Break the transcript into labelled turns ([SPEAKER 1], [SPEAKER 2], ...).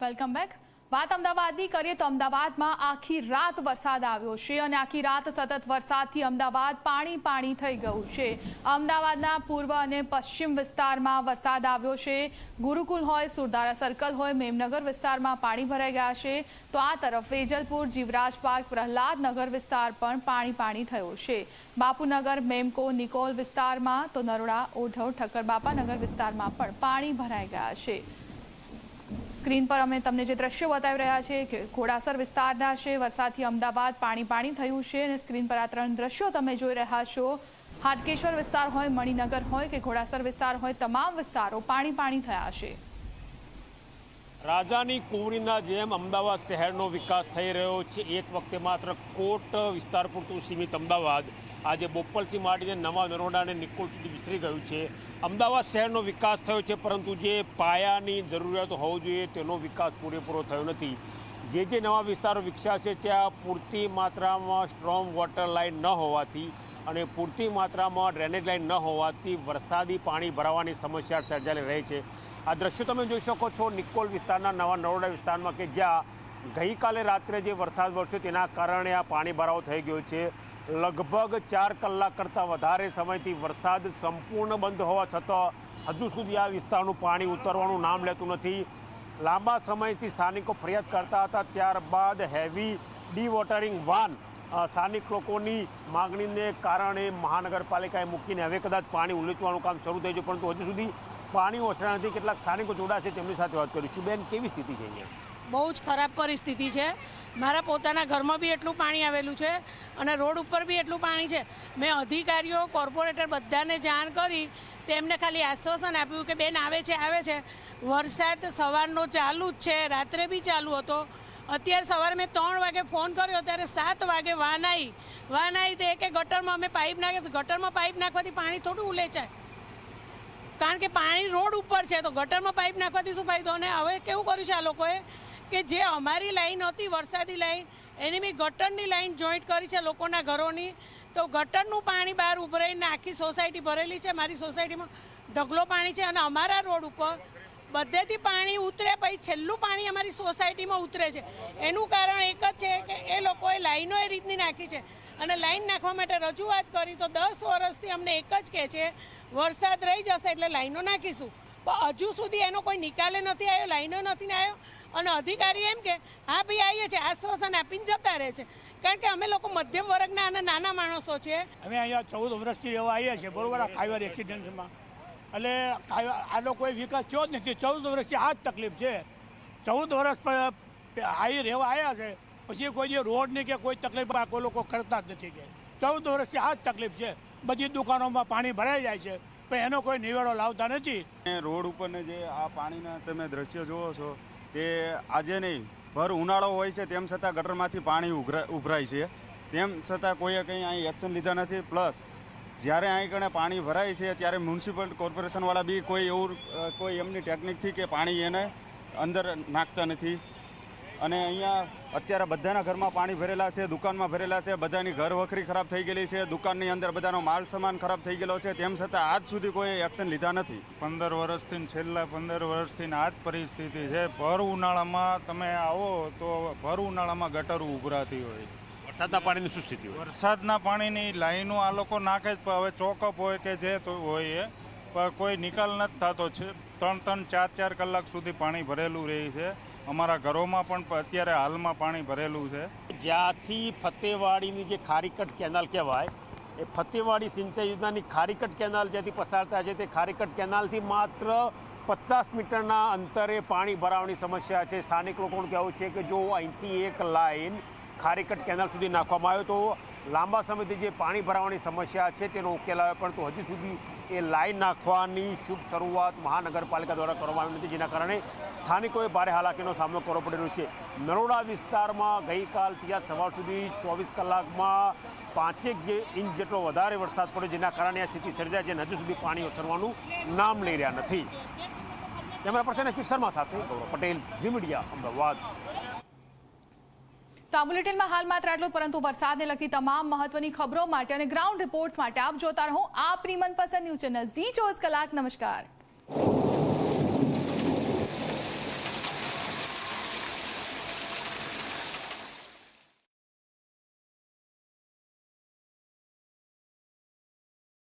[SPEAKER 1] Welcome back વાત અમદાવાદની કરીએ તો અમદાવાદમાં આખી રાત વરસાદ આવ્યો છે અને આખી રાત સતત વરસાદથી અમદાવાદ પાણી પાણી થઈ ગયું છે. અમદાવાદના પૂર્વ અને પશ્ચિમ વિસ્તારમાં વરસાદ આવ્યો છે. ગુરુકુલ હોય સુરધારા સર્કલ હોય, મેમનગર વિસ્તારમાં પાણી ભરાઈ ગયા છે. તો આ તરફ વેજલપુર, જીવરાજ પાર્ક પ્રહલાદનગર વિસ્તાર પણ પાણી પાણી થયો છે. બાપુનગર, મેમકો, નિકોલ વિસ્તારમાં તો નરોડા, ઓઢવ, ઠક્કર બાપાનગર વિસ્તારમાં પણ પાણી ભરાઈ ગયા છે. સ્ક્રીન પર અમે તમને જે દ્રશ્યો બતાવી રહ્યા છે કે ઘોડાસર વિસ્તારના છે, વરસાદથી અમદાવાદ પાણી પાણી થયું છે અને સ્ક્રીન પર આ ત્રણ દ્રશ્યો તમે જોઈ રહ્યા છો. હાટકેશ્વર વિસ્તાર હોય, મણિનગર હોય કે ઘોડાસર વિસ્તાર હોય, તમામ વિસ્તારો પાણી પાણી થયા છે.
[SPEAKER 2] રાજાની કુંવરીના જેમ અમદાવાદ શહેરનો વિકાસ થઈ રહ્યો છે. એક વખતે માત્ર કોટ વિસ્તાર પૂરતું સીમિત અમદાવાદ આજે બોપલથી માંડીને નવા નરોડા અને નિકોલ સુધી વિસ્તરી ગયું છે. અમદાવાદ શહેરનો વિકાસ થયો છે, પરંતુ જે પાયાની જરૂરિયાતો હોવી જોઈએ તેનો વિકાસ પૂરેપૂરો થયો નથી. જે જે નવા વિસ્તારો વિકસ્યા છે, ત્યાં પૂરતી માત્રામાં સ્ટ્રોંગ વોટર લાઇન ન હોવાથી અને પૂરતી માત્રામાં ડ્રેનેજ લાઇન ન હોવાથી વરસાદી પાણી ભરાવાની સમસ્યા સર્જાયેલી રહી છે. આ દ્રશ્યો તમે જોઈ શકો છો, નિકોલ વિસ્તારના નવા નરોડા વિસ્તારમાં કે જ્યાં ગઈકાલે રાત્રે જે વરસાદ વરસ્યો તેના કારણે આ પાણી ભરાવો થઈ ગયો છે. લગભગ ચાર કલાક કરતાં વધારે સમયથી વરસાદ સંપૂર્ણ બંધ હોવા છતાં હજુ સુધી આ વિસ્તારનું પાણી ઉતરવાનું નામ લેતું નથી. લાંબા સમયથી સ્થાનિકો ફરિયાદ કરતા હતા, ત્યારબાદ હેવી ડી વાન સ્થાનિક લોકોની માગણીને કારણે મહાનગરપાલિકાએ મૂકીને હવે કદાચ પાણી ઉલેચવાનું કામ શરૂ થયું છે પરંતુ હજુ સુધી પાણી ઓછળા નથી કેટલાક સ્થાનિકો જોડાશે, તેમની સાથે વાત કરીશું. બેન, કેવી સ્થિતિ છે અહીંયા?
[SPEAKER 3] બહુ જ ખરાબ પરિસ્થિતિ છે. મારા પોતાના ઘરમાં બી એટલું પાણી આવેલું છે અને રોડ ઉપર બી એટલું પાણી છે. મેં અધિકારીઓ, કોર્પોરેટર બધાને જાણ કરી, તેમને ખાલી આશ્વાસન આપ્યું કે બેન આવે છે આવે છે. વરસાદ સવારનો ચાલુ જ છે, રાત્રે બી ચાલુ હતો. અત્યારે સવારે મેં ત્રણ વાગે ફોન કર્યો, ત્યારે સાત વાગે વાન આવી વાન આવી તે કે ગટરમાં અમે પાઇપ નાખી ગટરમાં પાઇપ નાખવાથી પાણી થોડું ઉલેચાય. કારણ કે પાણી રોડ ઉપર છે, તો ગટરમાં પાઇપ નાખવાથી શું ફાયદો? અને હવે કેવું કર્યું છે આ લોકોએ? કે જે અમારી લાઈન હતી, વરસાદી લાઈન, એની મેં ગટરની લાઈન જોઈન્ટ કરી છે લોકોના ઘરોની. તો ગટરનું પાણી બહાર ઉભરાઈને આખી સોસાયટી ભરેલી છે. મારી સોસાયટીમાં ઢગલો પાણી છે અને અમારા રોડ ઉપર બધેથી પાણી ઉતરે, પછી છેલ્લું પાણી અમારી સોસાયટીમાં ઉતરે છે. એનું કારણ એક જ છે કે એ લોકોએ લાઈનો એ રીતની નાખી છે. અને લાઈન નાખવા માટે રજૂઆત કરી તો દસ વર્ષથી અમને એક જ કહે છે, વરસાદ રહી જશે એટલે લાઈનો નાખીશું. પણ હજુ સુધી એનો કોઈ નિકાલે નથી આવ્યો, લાઈનો નથી આવ્યો. અને અધિકારી એમ કે હા ભાઈ આવીએ છે આશ્વાસન આપીને જતા રહે છે. કારણ કે અમે લોકો મધ્યમ વર્ગના અને નાના માણસો છીએ.
[SPEAKER 4] અમે અહીંયા ચૌદ વર્ષથી રહેવા આવ્યા છીએ બરોબર? આ કાયવાર એક્સિડન્ટમાં એટલે કાયવા- આ લોકોએ વિકાસ થયો જ નથી ચૌદ વર્ષથી આ જ તકલીફ છે. ચૌદ વર્ષ અહીં રહેવા આવ્યા છે પછી કોઈ જે રોડની કે કોઈ તકલીફ આ કોઈ લોકો કરતા જ નથી કે. ચૌદ વર્ષથી આ જ તકલીફ છે. બધી દુકાનોમાં પાણી ભરાઈ જાય છે પણ એનો કોઈ નિવેડો લાવતા નથી.
[SPEAKER 5] રોડ ઉપરને જે આ પાણીના તમે દ્રશ્ય જોવો છો તે આજે નહીં, ભર ઉનાળો હોય છે તેમ છતાં ગટરમાંથી પાણી ઉભરા ઉભરાય છે. તેમ છતાં કોઈએ કંઈ અહીં એક્શન લીધા નથી. પ્લસ જ્યારે અહીં કણે પાણી ભરાય છે, ત્યારે મ્યુનિસિપલ કોર્પોરેશનવાળા બી કોઈ એવું કોઈ એમની ટેકનિકથી કે પાણી એને અંદર નાખતા નથી. અને અહીંયા અત્યારે બધાના ઘરમાં પાણી ભરેલા છે દુકાનમાં ભરેલા છે બધાની ઘર વખરી ખરાબ થઈ ગયેલી છે દુકાનની અંદર બધાનો માલ સામાન ખરાબ થઈ ગયેલો છે. તેમ છતાં આજ સુધી કોઈ એક્શન લીધા નથી.
[SPEAKER 6] પંદર વર્ષથી ને છેલ્લા પંદર વર્ષથી ને આ જ પરિસ્થિતિ છે. ભર ઉનાળામાં તમે આવો તો ભર ઉનાળામાં ગટરો ઉભરાતી હોય.
[SPEAKER 2] વરસાદના પાણીની શું સ્થિતિ હોય?
[SPEAKER 6] વરસાદના પાણીની લાઈનો આ લોકો નાખે જ પણ હવે ચોકઅપ હોય કે જે તો હોય એ પણ કોઈ નિકાલ નથી થતો. છે ત્રણ ત્રણ ચાર ચાર કલાક સુધી પાણી ભરેલું રહે છે. અમારા ઘરોમાં પણ અત્યારે હાલમાં પાણી ભરેલું છે.
[SPEAKER 2] જ્યાંથી ફતેવાડીની જે ખારીકટ કેનાલ કહેવાય, એ ફતેવાડી સિંચાઈ યોજનાની ખારીકટ કેનાલ જ્યાંથી પસાર થાય છે, તે ખારીકટ કેનાલથી માત્ર પચાસ મીટરના અંતરે પાણી ભરાવાની સમસ્યા છે. સ્થાનિક લોકોનું કહેવું છે કે જો અહીંથી એક લાઈન ખારીકટ કેનાલ સુધી નાખવામાં આવ્યો તો લાંબા સમયથી જે પાણી ભરાવાની સમસ્યા છે, તેનો ઉકેલ આવે, પરંતુ હજુ સુધી એ લાઈન નાખવાની શુભ શરૂઆત મહાનગરપાલિકા દ્વારા કરવામાં આવી નથી જેના કારણે સ્થાનિકોએ ભારે હાલાકીનો સામનો કરવો પડી રહ્યો છે. નરોડા વિસ્તારમાં ગઈકાલથી આ સવાર સુધી ચોવીસ કલાકમાં પાંચેક જે ઇંચ જેટલો વધારે વરસાદ પડ્યો, જેના કારણે આ સ્થિતિ સર્જાય છે અને હજુ સુધી પાણી ઓસરવાનું નામ લઈ રહ્યા નથી. કેમેરા પર્સન એચ શર્મા સાથે ગૌરવ પટેલ, ઝી મીડિયા, અમદાવાદ.
[SPEAKER 1] તો આ બુલેટિનમાં હાલ માત્ર આટલું પરંતુ વરસાદને લગતી તમામ મહત્વની ખબરો માટે અને ગ્રાઉન્ડ રિપોર્ટ્સ માટે આપ જોતા રહો આપની મનપસંદ ન્યૂઝ ચેનલ ઝી ચોવીસ કલાક. નમસ્કાર.